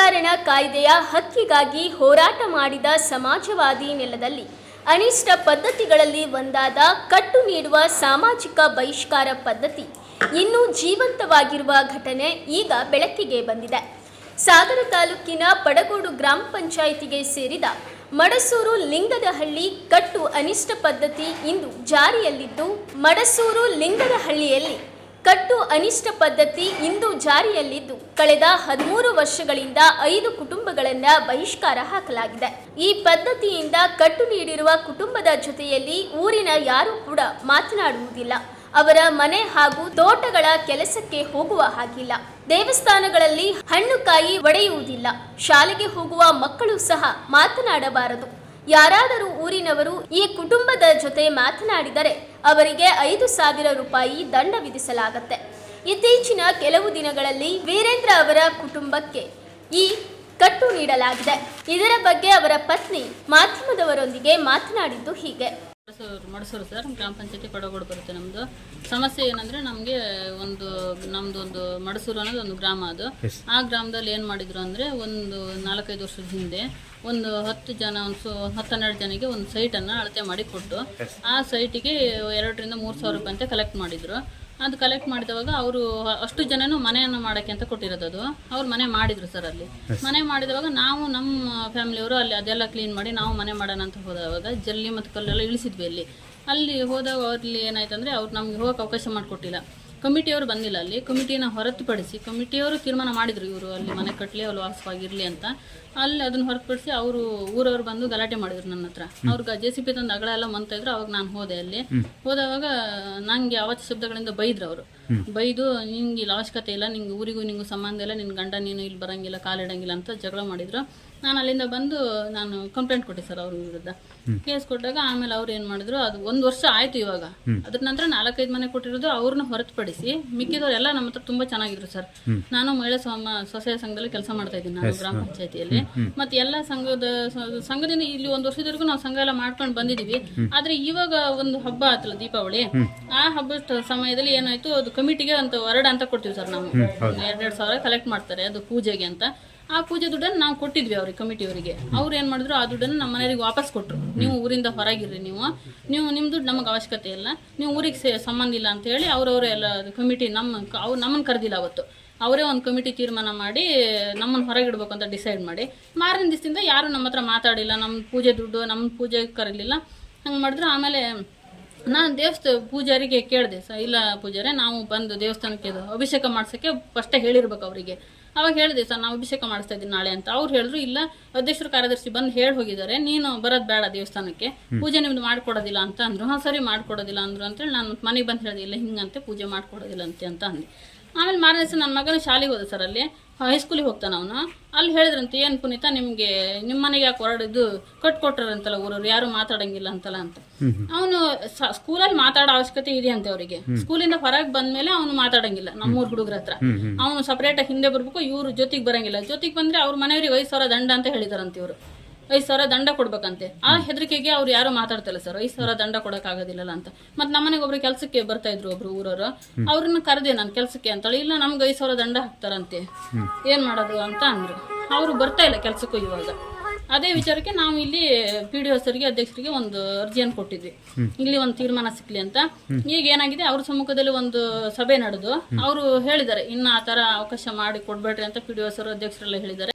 ಸುಧಾರಣಾ ಕಾಯ್ದೆಯ ಹಕ್ಕಿಗಾಗಿ ಹೋರಾಟ ಮಾಡಿದ ಸಮಾಜವಾದಿ ನೆಲದಲ್ಲಿ ಅನಿಷ್ಟ ಪದ್ಧತಿಗಳಲ್ಲಿ ಒಂದಾದ ಕಟ್ಟು ನೀಡುವ ಸಾಮಾಜಿಕ ಬಹಿಷ್ಕಾರ ಪದ್ಧತಿ ಇನ್ನೂ ಜೀವಂತವಾಗಿರುವ ಘಟನೆ ಈಗ ಬೆಳಕಿಗೆ ಬಂದಿದೆ. ಸಾಗರ ತಾಲೂಕಿನ ಪಡಗೋಡು ಗ್ರಾಮ ಪಂಚಾಯಿತಿಗೆ ಸೇರಿದ ಮಡಸೂರು ಲಿಂಗದಹಳ್ಳಿ ಕಟ್ಟು ಅನಿಷ್ಟ ಪದ್ಧತಿ ಇಂದು ಜಾರಿಯಲ್ಲಿದ್ದು, ಮಡಸೂರು ಲಿಂಗದಹಳ್ಳಿಯಲ್ಲಿ ಕಟ್ಟು ಅನಿಷ್ಟ ಪದ್ಧತಿ ಇಂದು ಜಾರಿಯಲ್ಲಿದ್ದು, ಕಳೆದ ಹದಿಮೂರು ವರ್ಷಗಳಿಂದ ಐದು ಕುಟುಂಬಗಳನ್ನ ಬಹಿಷ್ಕಾರ ಹಾಕಲಾಗಿದೆ. ಈ ಪದ್ಧತಿಯಿಂದ ಕಟ್ಟು ನೀಡಿರುವ ಕುಟುಂಬದ ಜೊತೆಯಲ್ಲಿ ಊರಿನ ಯಾರೂ ಕೂಡ ಮಾತನಾಡುವುದಿಲ್ಲ. ಅವರ ಮನೆ ಹಾಗೂ ತೋಟಗಳ ಕೆಲಸಕ್ಕೆ ಹೋಗುವ ಹಾಗಿಲ್ಲ. ದೇವಸ್ಥಾನಗಳಲ್ಲಿ ಹಣ್ಣು ಕಾಯಿ ಒಡೆಯುವುದಿಲ್ಲ. ಶಾಲೆಗೆ ಹೋಗುವ ಮಕ್ಕಳು ಸಹ ಮಾತನಾಡಬಾರದು. ಯಾರಾದರೂ ಊರಿನವರು ಈ ಕುಟುಂಬದ ಜೊತೆ ಮಾತನಾಡಿದರೆ ಅವರಿಗೆ ಐದು ಸಾವಿರ ರೂಪಾಯಿ ದಂಡ ವಿಧಿಸಲಾಗತ್ತೆ. ಇತ್ತೀಚಿನ ಕೆಲವು ದಿನಗಳಲ್ಲಿ ವೀರೇಂದ್ರ ಅವರ ಕುಟುಂಬಕ್ಕೆ ಈ ಕಟ್ಟು ನೀಡಲಾಗಿದೆ. ಇದರ ಬಗ್ಗೆ ಅವರ ಪತ್ನಿ ಮಾಧ್ಯಮದವರೊಂದಿಗೆ ಮಾತನಾಡಿದ್ದು ಹೀಗೆ. ಮಡಸೂರು ಮಡಸೂರು ಸರ್ ಗ್ರಾಮ ಪಂಚಾಯತಿ ಪಡಗೋಡು ಬರುತ್ತೆ ನಮ್ದು. ಸಮಸ್ಯೆ ಏನಂದ್ರೆ ನಮಗೆ ಒಂದು ನಮ್ದು ಒಂದು ಮಡಸೂರು ಅನ್ನೋದು ಒಂದು ಗ್ರಾಮ ಅದು. ಆ ಗ್ರಾಮದಲ್ಲಿ ಏನು ಮಾಡಿದ್ರು ಅಂದ್ರೆ ಒಂದು ನಾಲ್ಕೈದು ವರ್ಷದ ಹಿಂದೆ ಒಂದು ಹತ್ತು ಜನ ಒಂದು ಸೊ ಹತ್ತು ಹನ್ನೆರಡು ಜನಕ್ಕೆ ಒಂದು ಸೈಟನ್ನು ಅಳತೆ ಮಾಡಿ ಕೊಟ್ಟು ಆ ಸೈಟಿಗೆ ಎರಡರಿಂದ ಮೂರು ಸಾವಿರ ರೂಪಾಯಿ ಅಂತ ಕಲೆಕ್ಟ್ ಮಾಡಿದ್ರು. ಅದು ಕಲೆಕ್ಟ್ ಮಾಡಿದವಾಗ ಅವರು ಅಷ್ಟು ಜನನು ಮನೆಯನ್ನು ಮಾಡೋಕ್ಕೆ ಅಂತ ಕೊಟ್ಟಿರೋದು ಅದು. ಅವ್ರು ಮನೆ ಮಾಡಿದ್ರು ಸರ್ ಅಲ್ಲಿ. ಮನೆ ಮಾಡಿದವಾಗ ನಾವು ನಮ್ಮ ಫ್ಯಾಮಿಲಿಯವರು ಅಲ್ಲಿ ಅದೆಲ್ಲ ಕ್ಲೀನ್ ಮಾಡಿ ನಾವು ಮನೆ ಮಾಡೋಣ ಅಂತ ಹೋದವಾಗ ಜಲ್ಲಿ ಮತ್ತು ಕಲ್ಲೆಲ್ಲ ಇಳಿಸಿದ್ವಿ ಅಲ್ಲಿ. ಅಲ್ಲಿ ಹೋದಾಗ ಅಲ್ಲಿ ಏನಾಯ್ತು ಅಂದರೆ ಅವ್ರು ನಮ್ಗೆ ಹೋಗೋಕೆ ಅವಕಾಶ ಮಾಡಿಕೊಟ್ಟಿಲ್ಲ. ಕಮಿಟಿಯವರು ಬಂದಿಲ್ಲ ಅಲ್ಲಿ. ಕಮಿಟಿನ ಹೊರತುಪಡಿಸಿ ಕಮಿಟಿಯವರು ತೀರ್ಮಾನ ಮಾಡಿದರು ಇವರು ಅಲ್ಲಿ ಮನೆ ಕಟ್ಟಲಿ ಅಲ್ಲಿ ವಾಸವಾಗಿರಲಿ ಅಂತ. ಅಲ್ಲಿ ಅದನ್ನು ಹೊರತುಪಡಿಸಿ ಅವರು ಊರವ್ರು ಬಂದು ಗಲಾಟೆ ಮಾಡಿದ್ರು ನನ್ನ ಹತ್ರ. ಅವ್ರಿಗೆ ಜೆ ಸಿ ಪಿ ತಂದು ಅಗಳ ಎಲ್ಲ ಮಂತ ಇದ್ರು ಅವಾಗ ನಾನು ಹೋದೆ ಅಲ್ಲಿ. ಹೋದವಾಗ ನಂಗೆ ಯಾವತ್ತು ಶಬ್ದಗಳಿಂದ ಬೈದ್ರು ಅವರು. ಬೈದು ನಿಂಗೆ ಇಲ್ಲಿ ಅವಶ್ಯಕತೆ ಇಲ್ಲ ನಿಂಗೆ ಊರಿಗೂ ನಿಂಗೂ ಸಂಬಂಧ ಇಲ್ಲ ನಿನ್ನ ಗಂಡ ನೀನು ಇಲ್ಲಿ ಬರಂಗಿಲ್ಲ ಕಾಲಿಡಂಗಿಲ್ಲ ಅಂತ ಜಗಳ ಮಾಡಿದ್ರು. ನಾನು ಅಲ್ಲಿಂದ ಬಂದು ನಾನು ಕಂಪ್ಲೇಂಟ್ ಕೊಟ್ಟೆ ಸರ್ ಅವ್ರ ವಿರುದ್ಧ. ಕೇಸ್ ಕೊಟ್ಟಾಗ ಆಮೇಲೆ ಅವ್ರು ಏನು ಮಾಡಿದ್ರು ಅದು ಒಂದು ವರ್ಷ ಆಯ್ತು ಇವಾಗ. ಅದ್ರ ನಂತರ ನಾಲ್ಕೈದು ಮನೆ ಕೊಟ್ಟಿರೋದು ಅವ್ರನ್ನ ಹೊರತುಪಡಿಸಿ ಮಿಕ್ಕಿದವರೆಲ್ಲ ನಮ್ಮ ಹತ್ರ ತುಂಬಾ ಚೆನ್ನಾಗಿದ್ರು ಸರ್. ನಾನು ಮಹಿಳಾ ಸ್ವಸಹಾಯ ಸಂಘದಲ್ಲಿ ಕೆಲಸ ಮಾಡ್ತಾ ಇದ್ದೀನಿ ನಾನು ಗ್ರಾಮ ಪಂಚಾಯತಿಯಲ್ಲಿ. ಮತ್ತೆ ಎಲ್ಲ ಸಂಘದ ಸಂಘದಿಂದ ಇಲ್ಲಿ ಒಂದು ವರ್ಷದವರೆಗೂ ನಾವು ಸಂಘ ಎಲ್ಲ ಮಾಡ್ಕೊಂಡು ಬಂದಿದ್ದೀವಿ ಆದ್ರೆ ಇವಾಗ ಒಂದು ಹಬ್ಬ ಆತಲ್ಲ ದೀಪಾವಳಿ. ಆ ಹಬ್ಬದ ಸಮಯದಲ್ಲಿ ಏನಾಯ್ತು ಅದು ಕಮಿಟಿಗೆ ಅಂತ ಹೊರಡ ಅಂತ ಕೊಡ್ತೀವಿ ಸರ್ ನಾವು. ಎರಡೆರಡು ಸಾವಿರ ಕಲೆಕ್ಟ್ ಮಾಡ್ತಾರೆ ಅದು ಪೂಜೆಗೆ ಅಂತ. ಆ ಪೂಜೆ ದುಡ್ಡನ್ನು ನಾವು ಕೊಟ್ಟಿದ್ವಿ ಅವ್ರಿಗೆ ಕಮಿಟಿಯವರಿಗೆ ಅವ್ರು ಏನು ಮಾಡಿದ್ರು ಆ ದುಡ್ಡನ್ನು ನಮ್ಮ ಮನೆಯವರಿಗೆ ವಾಪಸ್ ಕೊಟ್ಟರು ನೀವು ಊರಿಂದ ಹೊರಗಿರ್ರಿ ನೀವು. ನೀವು ನಿಮ್ಮ ದುಡ್ಡು ನಮಗೆ ಅವಶ್ಯಕತೆ ಇಲ್ಲ. ನೀವು ಊರಿಗೆ ಸೇ ಸಂಬಂಧ ಇಲ್ಲ ಅಂತ ಹೇಳಿ ಅವ್ರವ್ರ ಎಲ್ಲ ಕಮಿಟಿ ನಮ್ಮ ಅವ್ರು ನಮ್ಮನ್ನು ಕರೆದಿಲ್ಲ ಅವತ್ತು. ಅವರೇ ಒಂದು ಕಮಿಟಿ ತೀರ್ಮಾನ ಮಾಡಿ ನಮ್ಮನ್ನು ಹೊರಗಿಡ್ಬೇಕು ಅಂತ ಡಿಸೈಡ್ ಮಾಡಿ. ಮಾರನೇ ದಿವಸದಿಂದ ಯಾರು ನಮ್ಮ ಹತ್ರ ಮಾತಾಡಿಲ್ಲ ನಮ್ಮ ಪೂಜೆ ದುಡ್ಡು ನಮ್ಮ ಪೂಜೆ ಕರೀಲಿಲ್ಲ. ಹಂಗೆ ಮಾಡಿದ್ರು ಆಮೇಲೆ ನಾನು ದೇವಸ್ಥ ಪೂಜಾರಿಗೆ ಕೇಳಿದೆ ಸ ಇಲ್ಲ ಪೂಜಾರೆ ನಾವು ಬಂದು ದೇವಸ್ಥಾನಕ್ಕೆ ಅಭಿಷೇಕ ಮಾಡ್ಸೋಕ್ಕೆ ಫಸ್ಟೇ ಹೇಳಿರ್ಬೇಕು ಅವರಿಗೆ. ಅವಾಗ ಹೇಳಿದೆ ಸರ್ ನಾವು ಅಭಿಷೇಕ ಮಾಡಿಸ್ತಾ ಇದ್ದೀನಿ ನಾಳೆ ಅಂತ. ಅವ್ರು ಹೇಳಿದ್ರು ಇಲ್ಲ ಅಧ್ಯಕ್ಷರು ಕಾರ್ಯದರ್ಶಿ ಬಂದು ಹೇಳಿ ಹೋಗಿದ್ದಾರೆ ನೀನು ಬರೋದು ಬೇಡ ದೇವಸ್ಥಾನಕ್ಕೆ. ಪೂಜೆ ನಿಮ್ದು ಮಾಡ್ಕೊಡೋದಿಲ್ಲ ಅಂತ ಅಂದ್ರು. ಹಾಂ ಸರಿ ಮಾಡ್ಕೊಡೋದಿಲ್ಲ ಅಂದ್ರು ಅಂತೇಳಿ ನಾನು ಮನೆಗೆ ಬಂದು ಹೇಳಿದೆ ಇಲ್ಲ ಹಿಂಗಂತೆ ಪೂಜೆ ಮಾಡ್ಕೊಡೋದಿಲ್ಲ ಅಂತೆ ಅಂತ ಅಂದೆ. ಆಮೇಲೆ ಮಾರನೇ ದಿವಸ ನನ್ನ ಮಗನ ಶಾಲೆಗೆ ಹೋದ ಸರ್ ಅಲ್ಲಿ. ಹೈಸ್ಕೂಲಿಗೆ ಹೋಗ್ತಾನೆ ಅವನು. ಅಲ್ಲಿ ಹೇಳಿದ್ರಂತೆ ಏನು ಪುನೀತ ನಿಮಗೆ ನಿಮ್ಮ ಮನೆಗೆ ಯಾಕೆ ಹೊರಡಿದ್ದು? ಕಟ್ಕೊಟ್ರಂತಲ್ಲ ಊರವ್ರು ಯಾರು ಮಾತಾಡಂಗಿಲ್ಲ ಅಂತಲ್ಲ ಅಂತ. ಅವನು ಸ್ಕೂಲಲ್ಲಿ ಮಾತಾಡೋ ಅವಶ್ಯಕತೆ ಇದೆ ಅಂತೆ ಅವರಿಗೆ. ಸ್ಕೂಲಿಂದ ಹೊರಗೆ ಬಂದ್ಮೇಲೆ ಅವನು ಮಾತಾಡಂಗಿಲ್ಲ ನಮ್ಮೂರ್ ಹುಡುಗರ ಹತ್ರ. ಅವನು ಸಪ್ರೇಟಾಗಿ ಹಿಂದೆ ಬರ್ಬೇಕು ಇವ್ರ ಜೊತೆಗೆ ಬರಂಗಿಲ್ಲ. ಜೊತೆಗೆ ಬಂದ್ರೆ ಅವ್ರ ಮನೆಯವ್ರಿಗೆ ಐದು ಸಾವಿರ ದಂಡ ಅಂತ ಹೇಳಿದಾರಂತೆ ಇವರು. ಐದು ಸಾವಿರ ದಂಡ ಕೊಡ್ಬೇಕಂತೆ. ಆ ಹೆದರಿಕೆಗೆ ಅವ್ರು ಯಾರು ಮಾತಾಡ್ತಿಲ್ಲ ಸರ್. ಐದು ಸಾವಿರ ದಂಡ ಕೊಡಕ್ ಆಗೋದಿಲ್ಲ ಅಂತ. ಮತ್ತೆ ನಮ್ಮನೆಗೆ ಒಬ್ರು ಕೆಲಸಕ್ಕೆ ಬರ್ತಾ ಇದ್ರು ಒಬ್ರು ಊರವರು. ಅವ್ರನ್ನ ಕರೆದೆ ನಾನು ಕೆಲಸಕ್ಕೆ ಅಂತೇಳಿ ಇಲ್ಲ ನಮ್ಗೆ ಐದು ಸಾವಿರ ದಂಡ ಹಾಕ್ತಾರಂತೆ. ಏನ್ ಮಾಡೋದು ಅಂತ ಅಂದ್ರು. ಅವರು ಬರ್ತಾ ಇಲ್ಲ ಕೆಲಸಕ್ಕೂ ಇವಾಗ. ಅದೇ ವಿಚಾರಕ್ಕೆ ನಾವು ಇಲ್ಲಿ ಪಿ ಡಿ ಸರಿಗೆ ಅಧ್ಯಕ್ಷರಿಗೆ ಒಂದು ಅರ್ಜಿಯನ್ನು ಕೊಟ್ಟಿದ್ವಿ. ಇಲ್ಲಿ ಒಂದು ತೀರ್ಮಾನ ಸಿಕ್ಲಿ ಅಂತ. ಈಗ ಏನಾಗಿದೆ ಅವ್ರ ಸಮ್ಮುಖದಲ್ಲಿ ಒಂದು ಸಭೆ ನಡೆದು ಅವರು ಹೇಳಿದ್ದಾರೆ ಇನ್ನು ಆ ಥರ ಅವಕಾಶ ಮಾಡಿ ಕೊಡ್ಬೇಡ್ರಿ ಅಂತ ಪಿ ಡಿ ಸರ್ ಅಧ್ಯಕ್ಷರೆಲ್ಲ ಹೇಳಿದ್ದಾರೆ.